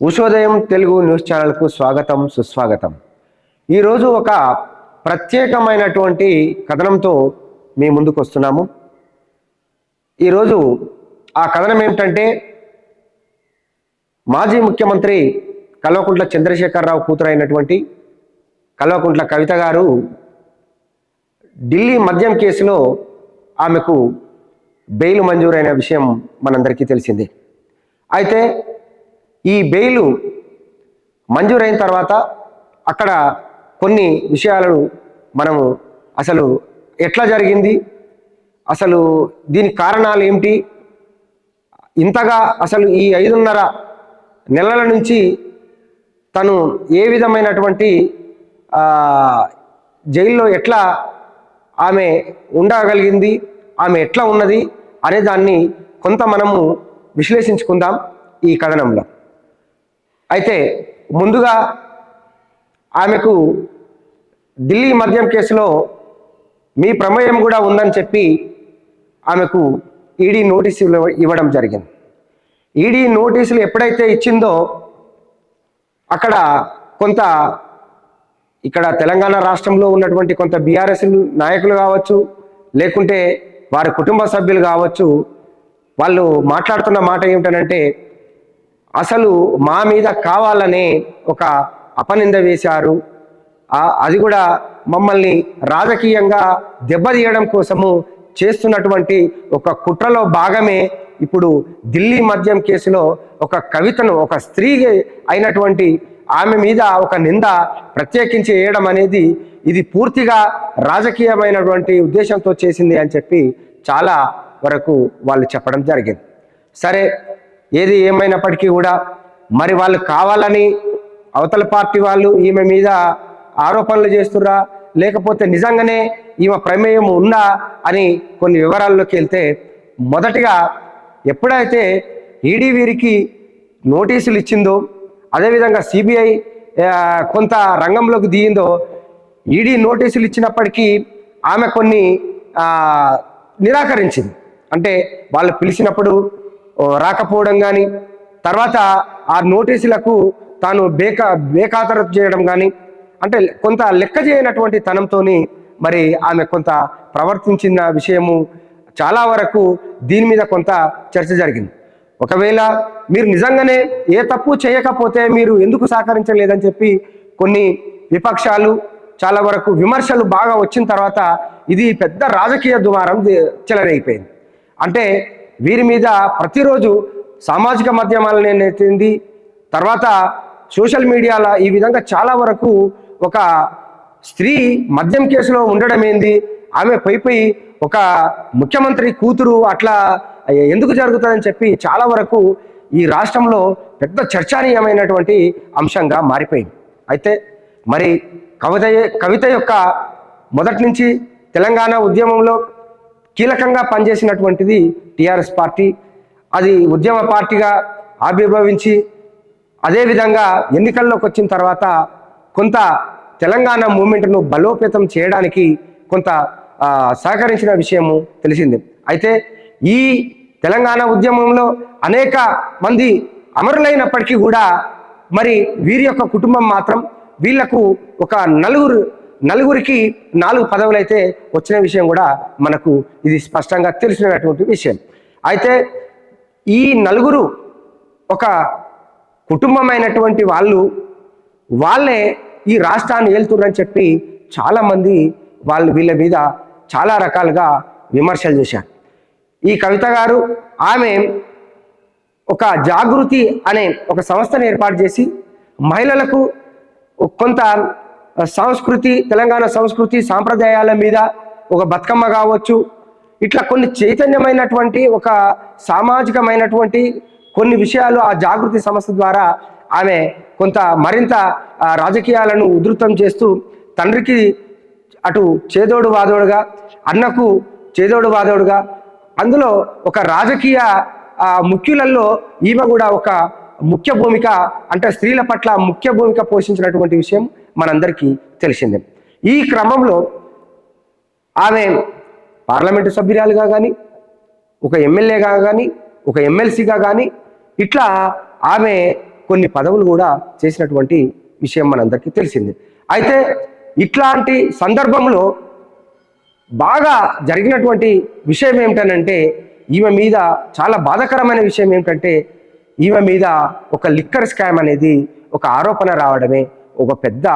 ఉషోదయం Telugu news ఛానల్కు స్వాగతం సుస్వాగతం. ఈరోజు ఒక ప్రత్యేకమైనటువంటి కథనంతో మీ ముందుకు వస్తున్నాము. ఈరోజు ఆ కథనం ఏమిటంటే మాజీ ముఖ్యమంత్రి కల్వకుంట్ల చంద్రశేఖరరావు కూతురైనటువంటి కల్వకుంట్ల కవిత గారు ఢిల్లీ మద్యం కేసులో ఆమెకు బెయిల్ మంజూరైన విషయం మనందరికీ తెలిసిందే. అయితే ఈ బెయిలు మంజూరైన తర్వాత అక్కడ కొన్ని విషయాలను మనము అసలు ఎట్లా జరిగింది? అసలు దీని కారణాలు ఏమిటి? ఇంతగా అసలు ఈ ఐదున్నర నెలల నుంచి తను ఏ విధమైనటువంటి జైల్లో ఎట్లా ఆమె ఉండగలిగింది? ఆమె ఎట్లా ఉన్నది? అనే దాన్ని కొంత మనము విశ్లేషించుకుందాం ఈ కథనంలో. అయితే ముందుగా ఆమెకు ఢిల్లీ మద్యం కేసులో మీ ప్రమేయం కూడా ఉందని చెప్పి ఆమెకు ఈడీ నోటీసులు ఇవ్వడం జరిగింది. ఈడీ నోటీసులు ఎప్పుడైతే ఇచ్చిందో అక్కడ కొంత ఇక్కడ తెలంగాణ రాష్ట్రంలో ఉన్నటువంటి కొంత బీఆర్ఎస్ నాయకులు కావచ్చు లేకుంటే వారి కుటుంబ సభ్యులు కావచ్చు వాళ్ళు మాట్లాడుతున్న మాట ఏమిటనంటే అసలు మా మీద కావాలనే ఒక అపనింద వేశారు. అది కూడా మమ్మల్ని రాజకీయంగా దెబ్బతీయడం కోసము చేస్తున్నటువంటి ఒక కుట్రలో భాగమే ఇప్పుడు ఢిల్లీ మద్యం కేసులో ఒక కవితను ఒక స్త్రీ అయినటువంటి ఆమె మీద ఒక నింద ప్రత్యేకించి వేయడం అనేది ఇది పూర్తిగా రాజకీయమైనటువంటి ఉద్దేశంతో చేసింది అని చెప్పి చాలా వరకు వాళ్ళు చెప్పడం జరిగింది. సరే ఏది ఏమైనప్పటికీ కూడా మరి వాళ్ళు కావాలని అవతల పార్టీ వాళ్ళు ఈమె మీద ఆరోపణలు చేస్తురా లేకపోతే నిజంగానే ఈమె ప్రమేయం ఉందా అని కొన్ని వివరాల్లోకి వెళ్తే మొదటిగా ఎప్పుడైతే ఈడీ వీరికి నోటీసులు ఇచ్చిందో అదేవిధంగా సిబిఐ కొంత రంగంలోకి దిగిందో ఈడీ నోటీసులు ఇచ్చినప్పటికీ ఆమె కొన్ని నిరాకరించింది. అంటే వాళ్ళు పిలిచినప్పుడు రాకపోవడం కానీ తర్వాత ఆ నోటీసులకు తాను బేకా బేఖాతరు చేయడం కానీ అంటే కొంత లెక్క చేయనటువంటి తనంతో మరి ఆమె కొంత ప్రవర్తించిన విషయము చాలా వరకు దీని మీద కొంత చర్చ జరిగింది. ఒకవేళ మీరు నిజంగానే ఏ తప్పు చేయకపోతే మీరు ఎందుకు సహకరించలేదని చెప్పి కొన్ని విపక్షాలు చాలా వరకు విమర్శలు బాగా వచ్చిన తర్వాత ఇది పెద్ద రాజకీయ దుమారం చెలరైపోయింది అంటే వీరి మీద ప్రతిరోజు సామాజిక మాధ్యమాలు ఎత్తింది. తర్వాత సోషల్ మీడియాలో ఈ విధంగా చాలా వరకు ఒక స్త్రీ మద్యం కేసులో ఉండడం ఏంది? ఆమె పైపై ఒక ముఖ్యమంత్రి కూతురు అట్లా ఎందుకు జరుగుతుందని చెప్పి చాలా వరకు ఈ రాష్ట్రంలో పెద్ద చర్చనీయమైనటువంటి అంశంగా మారిపోయింది. అయితే మరి కవిత కవిత యొక్క మొదటి నుంచి తెలంగాణ ఉద్యమంలో కీలకంగా పనిచేసినటువంటిది టీఆర్ఎస్ పార్టీ అది ఉద్యమ పార్టీగా ఆవిర్భవించి అదేవిధంగా ఎన్నికల్లోకి వచ్చిన తర్వాత కొంత తెలంగాణ మూమెంట్ను బలోపేతం చేయడానికి కొంత సహకరించిన విషయము తెలిసింది. అయితే ఈ తెలంగాణ ఉద్యమంలో అనేక మంది అమరులైనప్పటికీ కూడా మరి వీరి యొక్క కుటుంబం మాత్రం వీళ్ళకు ఒక నలుగురు నలుగురికి నాలుగు పదవులు అయితే వచ్చిన విషయం కూడా మనకు ఇది స్పష్టంగా తెలిసినటువంటి విషయం. అయితే ఈ నలుగురు ఒక కుటుంబమైనటువంటి వాళ్ళు వాళ్ళే ఈ రాష్ట్రాన్ని ఏలుతుర్రని చెప్పి చాలామంది వాళ్ళు వీళ్ళ మీద చాలా రకాలుగా విమర్శలు చేశారు. ఈ కవిత గారు ఆమె ఒక జాగృతి అనే ఒక సంస్థను ఏర్పాటు చేసి మహిళలకు కొంత సంస్కృతి తెలంగాణ సంస్కృతి సాంప్రదాయాల మీద ఒక బతుకమ్మ కావచ్చు ఇట్లా కొన్ని చైతన్యమైనటువంటి ఒక సామాజికమైనటువంటి కొన్ని విషయాలు ఆ జాగృతి సంస్థ ద్వారా ఆమె కొంత మరింత రాజకీయాలను ఉధృతం చేస్తూ తండ్రికి అటు చేదోడు వాదోడుగా అన్నకు చేదోడు వాదోడుగా అందులో ఒక రాజకీయ ముఖ్యులలో ఈమె కూడా ఒక ముఖ్య భూమిక అంటే స్త్రీల పట్ల ముఖ్య భూమిక పోషించినటువంటి విషయం మనందరికీ తెలిసిందే. ఈ క్రమంలో ఆమె పార్లమెంటు సభ్యురాలుగా కానీ ఒక ఎమ్మెల్యేగా కానీ ఒక ఎమ్మెల్సీగా కానీ ఇట్లా ఆమె కొన్ని పదవులు కూడా చేసినటువంటి విషయం మనందరికీ తెలిసింది. అయితే ఇట్లాంటి సందర్భంలో బాగా జరిగినటువంటి విషయం ఏమిటనంటే ఈమె మీద చాలా బాధాకరమైన విషయం ఏమిటంటే ఈమె మీద ఒక లిక్కర్ స్కామ్ అనేది ఒక ఆరోపణ రావడమే ఒక పెద్ద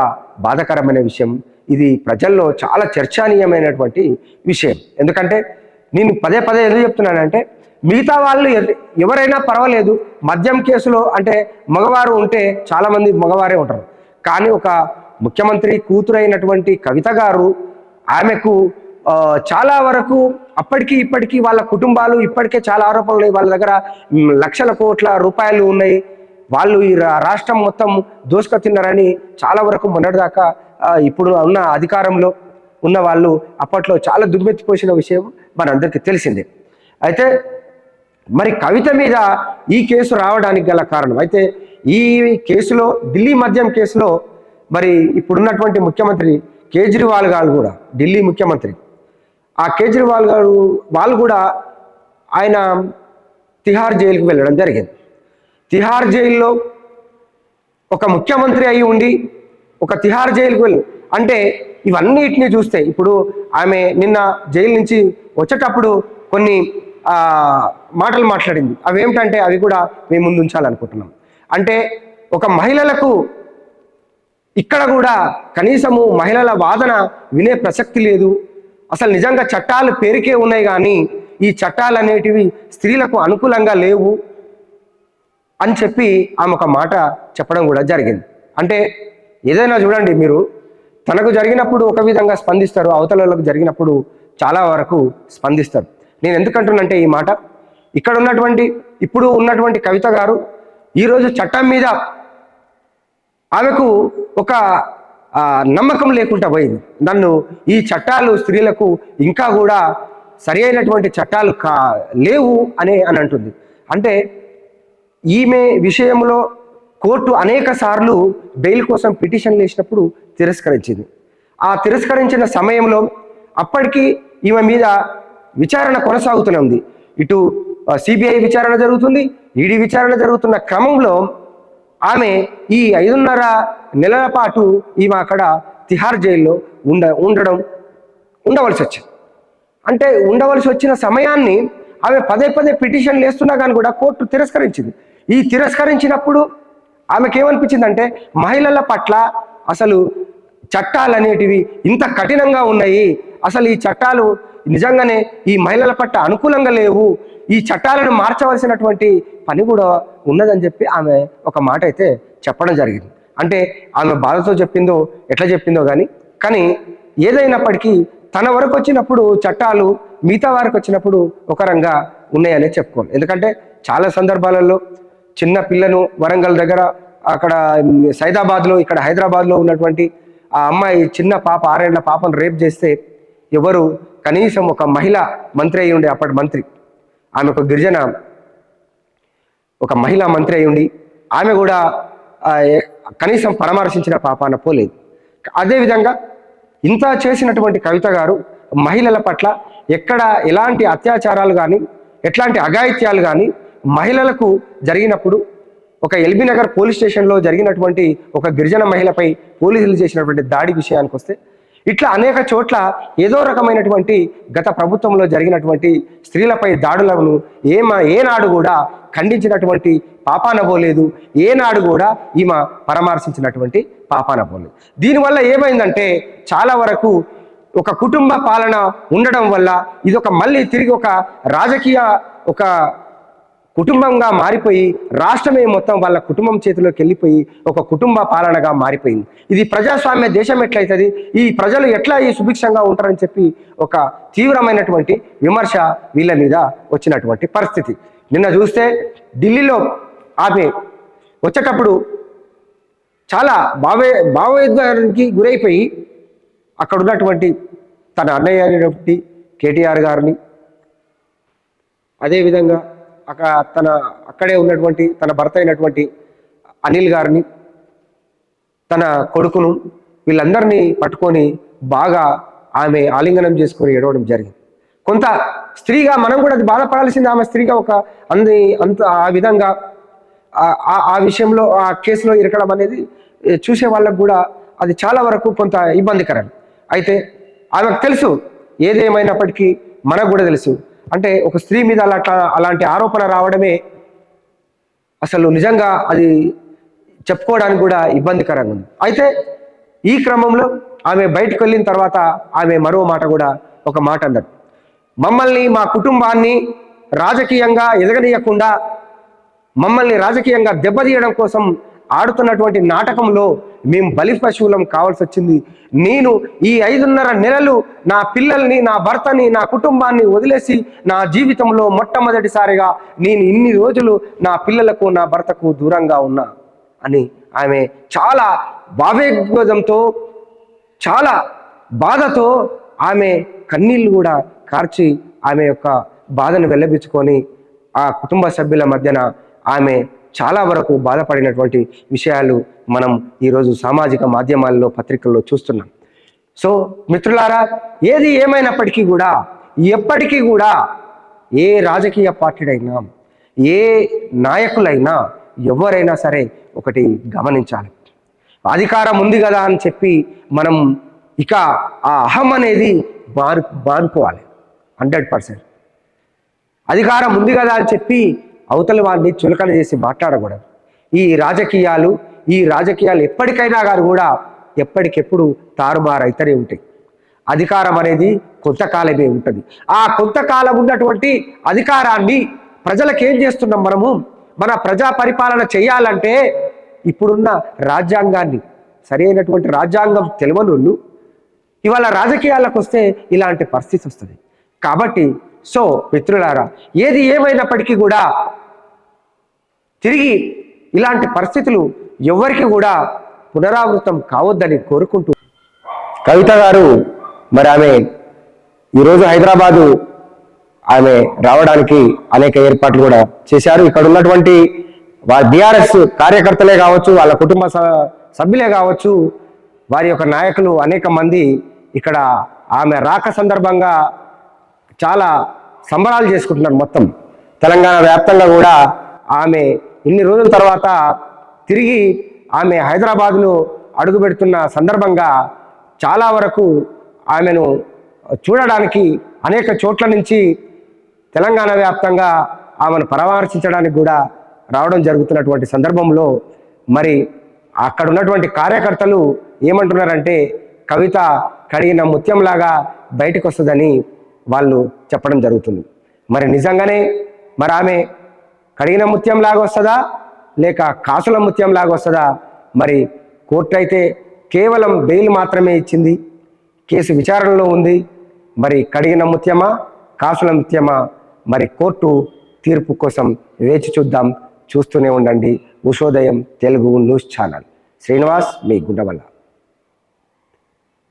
బాధాకరమైన విషయం. ఇది ప్రజల్లో చాలా చర్చనీయమైనటువంటి విషయం. ఎందుకంటే నేను పదే పదే ఎందుకు చెప్తున్నానంటే మిగతా వాళ్ళు ఎవరైనా పర్వాలేదు మద్యం కేసులో అంటే మగవారు ఉంటే చాలామంది మగవారే ఉంటారు. కానీ ఒక ముఖ్యమంత్రి కూతురైనటువంటి కవిత గారు ఆమెకు చాలా వరకు అప్పటికి ఇప్పటికీ వాళ్ళ కుటుంబాలు ఇప్పటికే చాలా ఆరోపణలు ఉన్నాయి. వాళ్ళ దగ్గర లక్షల కోట్ల రూపాయలు ఉన్నాయి. వాళ్ళు ఈ రా- రాష్ట్రం మొత్తం దోసుక తిన్నారని చాలా వరకు మొన్నటిదాకా ఇప్పుడు ఉన్న అధికారంలో ఉన్న వాళ్ళు అప్పట్లో చాలా దుమ్మెత్తిపోసిన విషయం మనందరికీ తెలిసిందే. అయితే మరి కవిత మీద ఈ కేసు రావడానికి గల కారణం అయితే ఈ కేసులో ఢిల్లీ మద్యం కేసులో మరి ఇప్పుడున్నటువంటి ముఖ్యమంత్రి కేజ్రీవాల్ గారు కూడా ఢిల్లీ ముఖ్యమంత్రి ఆ కేజ్రీవాల్ గారు వాళ్ళు కూడా ఆయన తిహార్ జైలుకు వెళ్ళడం జరిగింది. తిహార్ జైల్లో ఒక ముఖ్యమంత్రి అయి ఉండి ఒక తిహార్ జైలుకు వెళ్ళి. అంటే ఇవన్నిటిని చూస్తే ఇప్పుడు ఆమె నిన్న జైలు నుంచి వచ్చేటప్పుడు కొన్ని మాటలు మాట్లాడింది. అవి ఏమిటంటే అవి కూడా మేము ముందు ఉంచాలనుకుంటున్నాం. అంటే ఒక మహిళలకు ఇక్కడ కూడా కనీసము మహిళల వాదన వినే ప్రసక్తి లేదు. అసలు నిజంగా చట్టాలు పేరుకే ఉన్నాయి కానీ ఈ చట్టాలు అనేటివి స్త్రీలకు అనుకూలంగా లేవు అని చెప్పి ఆమె ఒక మాట చెప్పడం కూడా జరిగింది. అంటే ఏదైనా చూడండి మీరు తనకు జరిగినప్పుడు ఒక విధంగా స్పందిస్తారు అవతల జరిగినప్పుడు చాలా వరకు స్పందిస్తారు. నేను ఎందుకంటున్నంటే ఈ మాట ఇక్కడ ఉన్నటువంటి ఇప్పుడు ఉన్నటువంటి కవిత గారు ఈరోజు చట్టం మీద ఆమెకు ఒక నమ్మకం లేకుండా పోయింది. నన్ను ఈ చట్టాలు స్త్రీలకు ఇంకా కూడా సరి అయినటువంటి చట్టాలు కా లేవు అని అని అంటుంది. అంటే ఈమె విషయంలో కోర్టు అనేక సార్లు బెయిల్ కోసం పిటిషన్లు వేసినప్పుడు తిరస్కరించింది. ఆ తిరస్కరించిన సమయంలో అప్పటికి ఈమె మీద విచారణ కొనసాగుతూనే ఉంది ఇటు సిబిఐ విచారణ జరుగుతుంది ఈడీ విచారణ జరుగుతున్న క్రమంలో ఆమె ఈ ఐదున్నర నెలల పాటు ఈమె అక్కడ తిహార్ జైల్లో ఉండ ఉండడం ఉండవలసి వచ్చింది. అంటే ఉండవలసి వచ్చిన సమయాన్ని ఆమె పదే పదే పిటిషన్లు వేస్తున్నా కానీ కూడా కోర్టు తిరస్కరించింది. ఈ తిరస్కరించినప్పుడు ఆమెకి ఏమనిపించిందంటే మహిళల పట్ల అసలు చట్టాలు అనేటివి ఇంత కఠినంగా ఉన్నాయి. అసలు ఈ చట్టాలు నిజంగానే ఈ మహిళల పట్ల అనుకూలంగా లేవు. ఈ చట్టాలను మార్చవలసినటువంటి పని కూడా ఉన్నదని చెప్పి ఆమె ఒక మాట అయితే చెప్పడం జరిగింది. అంటే ఆమె బాధతో చెప్పిందో ఎట్లా చెప్పిందో కానీ కానీ ఏదైనప్పటికీ తన వరకు వచ్చినప్పుడు చట్టాలు మిగతా వారికి వచ్చినప్పుడు ఒక రంగా ఉన్నాయనే చెప్పుకోవాలి. ఎందుకంటే చాలా సందర్భాలలో చిన్న పిల్లను వరంగల్ దగ్గర అక్కడ సైదాబాద్లో ఇక్కడ హైదరాబాద్లో ఉన్నటువంటి ఆ అమ్మాయి చిన్న పాప ఆరేళ్ళ పాపను రేప్ చేస్తే ఎవరు? కనీసం ఒక మహిళ మంత్రి అయి ఉండే అప్పటి మంత్రి. ఆమె ఒక గిరిజన ఒక మహిళా మంత్రి అయి ఉండి ఆమె కూడా కనీసం పరామర్శించిన పాపాన పోలేదు అదేవిధంగా ఇంత చేసినటువంటి కవిత గారు మహిళల పట్ల ఎక్కడ ఎలాంటి అత్యాచారాలు కానీ ఎట్లాంటి అఘాయిత్యాలు కానీ మహిళలకు జరిగినప్పుడు ఒక ఎల్బీ నగర్ పోలీస్ స్టేషన్లో జరిగినటువంటి ఒక గిరిజన మహిళపై పోలీసులు చేసినటువంటి దాడి విషయానికి వస్తే ఇట్లా అనేక చోట్ల ఏదో రకమైనటువంటి గత ప్రభుత్వంలో జరిగినటువంటి స్త్రీలపై దాడులను ఏమ ఏనాడు కూడా ఖండించినటువంటి పాపాన పోలేదు ఏనాడు కూడా ఈమె పరామర్శించినటువంటి పాపాన పోలేదు దీనివల్ల ఏమైందంటే చాలా వరకు ఒక కుటుంబ పాలన ఉండడం వల్ల ఇది ఒక మళ్ళీ తిరిగి ఒక రాజకీయ ఒక కుటుంబంగా మారిపోయి రాష్ట్రమే మొత్తం వాళ్ళ కుటుంబం చేతిలోకి వెళ్ళిపోయి ఒక కుటుంబ పాలనగా మారిపోయింది. ఇది ప్రజాస్వామ్య దేశం ఎట్లయితుంది? ఈ ప్రజలు ఎట్లా ఈ సుభిక్షంగా ఉంటారని చెప్పి ఒక తీవ్రమైనటువంటి విమర్శ వీళ్ళ మీద వచ్చినటువంటి పరిస్థితి. నిన్న చూస్తే ఢిల్లీలో ఆమె వచ్చేటప్పుడు చాలా భావే భావోద్వేగానికి గురైపోయి అక్కడ ఉన్నటువంటి తన అన్నయ్య అనేటువంటి కేటీఆర్ గారిని అదేవిధంగా అక్కడ తన అక్కడే ఉన్నటువంటి తన భర్త అయినటువంటి అనిల్ గారిని తన కొడుకును వీళ్ళందరినీ పట్టుకొని బాగా ఆమె ఆలింగనం చేసుకొని ఏడవడం జరిగింది. కొంత స్త్రీగా మనం కూడా అది బాధపడాల్సింది. ఆమె స్త్రీగా ఒక అంది అంత ఆ విధంగా ఆ- ఆ- విషయంలో ఆ కేసులో ఇరకడం అనేది చూసే వాళ్ళకు కూడా అది చాలా వరకు కొంత ఇబ్బందికరం. అయితే ఆమెకు తెలుసు ఏదేమైనప్పటికీ మనకు కూడా తెలుసు. అంటే ఒక స్త్రీ మీద అలా అలాంటి ఆరోపణ రావడమే అసలు నిజంగా అది చెప్పుకోవడానికి కూడా ఇబ్బందికరంగా ఉంది. అయితే ఈ క్రమంలో ఆమె బయటకు వెళ్ళిన తర్వాత ఆమె మరో మాట కూడా ఒక మాట అన్నారు మమ్మల్ని మా కుటుంబాన్ని రాజకీయంగా ఎదగనీయకుండా మమ్మల్ని రాజకీయంగా దెబ్బతీయడం కోసం ఆడుతున్నటువంటి నాటకంలో మేము బలి పశువులం కావాల్సి వచ్చింది నేను ఈ ఐదున్నర నెలలు నా పిల్లల్ని నా భర్తని నా కుటుంబాన్ని వదిలేసి నా జీవితంలో మొట్టమొదటిసారిగా నేను ఇన్ని రోజులు నా పిల్లలకు నా భర్తకు దూరంగా ఉన్నా అని ఆమె చాలా భావేద్వేదంతో చాలా బాధతో ఆమె కన్నీళ్ళు కూడా కార్చి ఆమె యొక్క బాధను వెళ్ళబిచ్చుకొని ఆ కుటుంబ సభ్యుల మధ్యన ఆమె చాలా వరకు బాధపడినటువంటి విషయాలు మనం ఈరోజు సామాజిక మాధ్యమాల్లో పత్రికల్లో చూస్తున్నాం. సో మిత్రులారా ఏది ఏమైనప్పటికీ కూడా ఎప్పటికీ కూడా ఏ రాజకీయ పార్టీడైనా ఏ నాయకులైనా ఎవరైనా సరే ఒకటి గమనించాలి. అధికారం ఉంది కదా అని చెప్పి మనం ఇక ఆ అహం అనేది మారు మానుకోవాలి హండ్రెడ్ పర్సెంట్. అధికారం ఉంది కదా అని చెప్పి అవతల వాడిని చులకన చేసి మాట్లాడకూడదు. ఈ రాజకీయాలు ఈ రాజకీయాలు ఎప్పటికైనా కానీ కూడా ఎప్పటికెప్పుడు తారుమారైతేనే ఉంటాయి. అధికారం అనేది కొంతకాలమే ఉంటుంది. ఆ కొంతకాలం ఉన్నటువంటి అధికారాన్ని ప్రజలకు ఏం చేస్తున్నాం మనము? మన ప్రజా పరిపాలన చేయాలంటే ఇప్పుడున్న రాజ్యాంగాన్ని సరైనటువంటి రాజ్యాంగం తెలియనోళ్ళు ఇవాళ రాజకీయాలకు వస్తే ఇలాంటి పరిస్థితి వస్తుంది. కాబట్టి సో మిత్రులారా ఏది ఏమైనప్పటికీ కూడా తిరిగి ఇలాంటి పరిస్థితులు ఎవరికి కూడా పునరావృతం కావద్దని కోరుకుంటూ కవిత గారు మరి ఆమె ఈరోజు హైదరాబాదు ఆమె రావడానికి అనేక ఏర్పాట్లు కూడా చేశారు. ఇక్కడ ఉన్నటువంటి వారి బీఆర్ఎస్ కార్యకర్తలే కావచ్చు వాళ్ళ కుటుంబ సభ్యులే కావచ్చు వారి యొక్క నాయకులు అనేక మంది ఇక్కడ ఆమె రాక సందర్భంగా చాలా సంబరాలు చేసుకుంటున్నారు మొత్తం. తెలంగాణ వ్యాప్తంగా కూడా ఆమె ఇన్ని రోజుల తర్వాత తిరిగి ఆమె హైదరాబాద్లో అడుగుపెడుతున్న సందర్భంగా చాలా వరకు ఆమెను చూడడానికి అనేక చోట్ల నుంచి తెలంగాణ వ్యాప్తంగా ఆమెను పరామర్శించడానికి కూడా రావడం జరుగుతున్నటువంటి సందర్భంలో మరి అక్కడ ఉన్నటువంటి కార్యకర్తలు ఏమంటున్నారంటే కవిత కడిగిన ముత్యంలాగా బయటకు వస్తుందని వాళ్ళు చెప్పడం జరుగుతుంది. మరి నిజంగానే మరి ఆమె కడిగిన ముత్యం లాగా వస్తుందా? లేక కాసుల ముత్యం లాగా వస్తుందా? మరి కోర్టు అయితే కేవలం బెయిల్ మాత్రమే ఇచ్చింది. కేసు విచారణలో ఉంది. మరి కడిగిన ముత్యమా? కాసుల ముత్యమా? మరి కోర్టు తీర్పు కోసం వేచి చూద్దాం. చూస్తూనే ఉండండి. Ushodayam Telugu news channel. Srinivas మీ గుండవల్ల